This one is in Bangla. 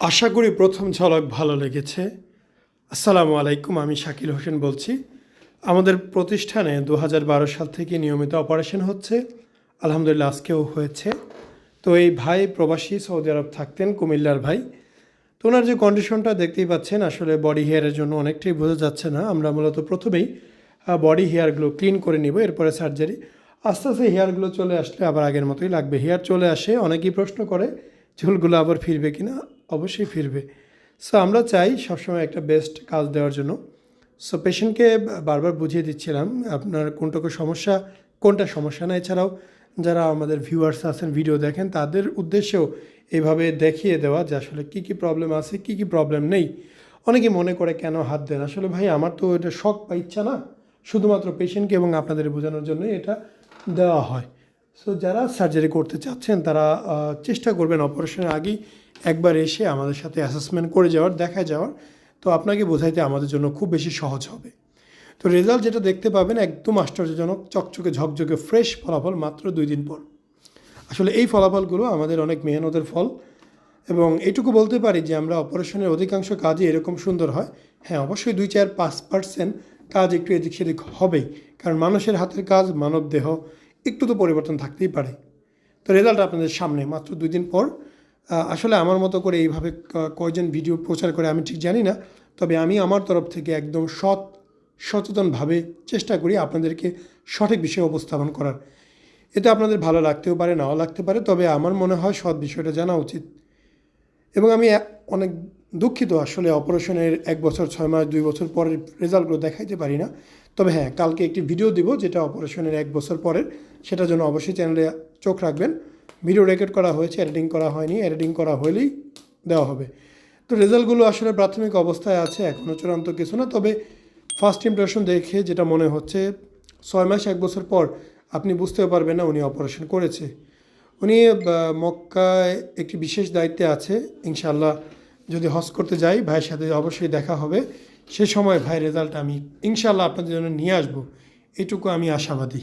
আশা করি প্রথম ঝলক ভালো লেগেছে। আসসালামু আলাইকুম, আমি শাকিল হোসেন বলছি। আমাদের প্রতিষ্ঠানে দু হাজার বারো সাল থেকে নিয়মিত অপারেশন হচ্ছে। আলহামদুলিল্লাহ, আজকেও হয়েছে। তো এই ভাই প্রবাসী সৌদি আরব থাকতেন, কুমিল্লার ভাই। তো ওনার যে কন্ডিশনটা দেখতেই পাচ্ছেন, আসলে বডি হেয়ারের জন্য অনেকটাই বোঝা যাচ্ছে না। আমরা মূলত প্রথমেই বডি হেয়ারগুলো ক্লিন করে নিব, এরপরে সার্জারি আস্তে আস্তে হেয়ারগুলো চলে আসলে আবার আগের মতোই লাগবে। হেয়ার চলে আসে, অনেকেই প্রশ্ন করে, চুলগুলো আবার ফিরবে কি না অবশ্যই ফিরবে। সো আমরা চাই সবসময় একটা বেস্ট কাজ দেওয়ার জন্য। সো পেশেন্টকে বারবার বুঝিয়ে দিচ্ছিলাম, আপনার কোনটুকু সমস্যা, কোনটা সমস্যা না। এছাড়াও যারা আমাদের ভিউয়ার্স আছেন ভিডিও দেখেন, তাদের উদ্দেশ্যেও এভাবে দেখিয়ে দেওয়া যে আসলে কী কী প্রবলেম আছে, কী কী প্রবলেম নেই। অনেকে মনে করে, কেন হাত দেন? আসলে ভাই, আমার তো এটা শখ বা ইচ্ছা না। শুধুমাত্র পেশেন্টকে এবং আপনাদের বোঝানোর জন্য এটা দেওয়া হয়। সো যারা সার্জারি করতে চাচ্ছেন, তারা চেষ্টা করবেন অপারেশনের আগেই একবার এসে আমাদের সাথে অ্যাসেসমেন্ট করে যাওয়ার দেখা যাওয়ার, তো আপনাকে বোঝাইতে আমাদের জন্য খুব বেশি সহজ হবে। তো রেজাল্ট যেটা দেখতে পাবেন একদম আশ্চর্যজনক, চকচকে ঝকঝকে ফ্রেশ ফলাফল মাত্র দুই দিন পর। আসলে এই ফলাফলগুলো আমাদের অনেক মেহনতের ফল এবং এইটুকু বলতে পারি যে আমরা অপারেশনের অধিকাংশ কাজই এরকম সুন্দর হয়। হ্যাঁ অবশ্যই দুই চার পাঁচ পার্সেন্ট কাজ একটু এদিক সেদিক হবেই, কারণ মানুষের হাতের কাজ মানব দেহ একটু তো পরিবর্তন থাকতেই পারে। তো রেজাল্ট আপনাদের সামনে মাত্র দুই দিন পর। আসলে আমার মতো করে এইভাবে কয়জন ভিডিও প্রচার করে আমি ঠিক জানি না। তবে আমি আমার তরফ থেকে একদম সৎ, সচেতনভাবে চেষ্টা করি আপনাদেরকে সঠিক বিষয়ে উপস্থাপন করার। এতে আপনাদের ভালো লাগতেও পারে, নাও লাগতে পারে, তবে আমার মনে হয় সৎ বিষয়টা জানা উচিত। এবং আমি অনেক দুঃখিত আসলে অপারেশনের এক বছর, ছয় মাস, দুই বছর পরের রেজাল্টগুলো দেখাইতে পারি না। তবে হ্যাঁ কালকে একটি ভিডিও দিব যেটা অপারেশনের এক বছর পরের সেটার জন্য অবশ্যই চ্যানেলে চোখ রাখবেন। ভিডিও রেকর্ড করা হয়েছে, এডিটিং করা হয়নি, এডিটিং করা হলেই দেওয়া হবে। তো রেজাল্টগুলো আসলে প্রাথমিক অবস্থায় আছে এখনও চূড়ান্ত কিছু না, তবে ফার্স্ট ইমপ্রেশন দেখে যেটা মনে হচ্ছে, ছয় মাস, এক বছর পর আপনি বুঝতেও পারবেন না উনি অপারেশন করেছে। উনি মক্কায় একটি বিশেষ দায়িত্বে আছে ইনশাল্লাহ যদি হজ করতে যাই, ভাইয়ের সাথে অবশ্যই দেখা হবে। সে সময় ভাই রেজাল্ট আমি ইনশাল্লাহ আপনাদের জন্য নিয়ে আসব, এটুকু আমি আশাবাদী।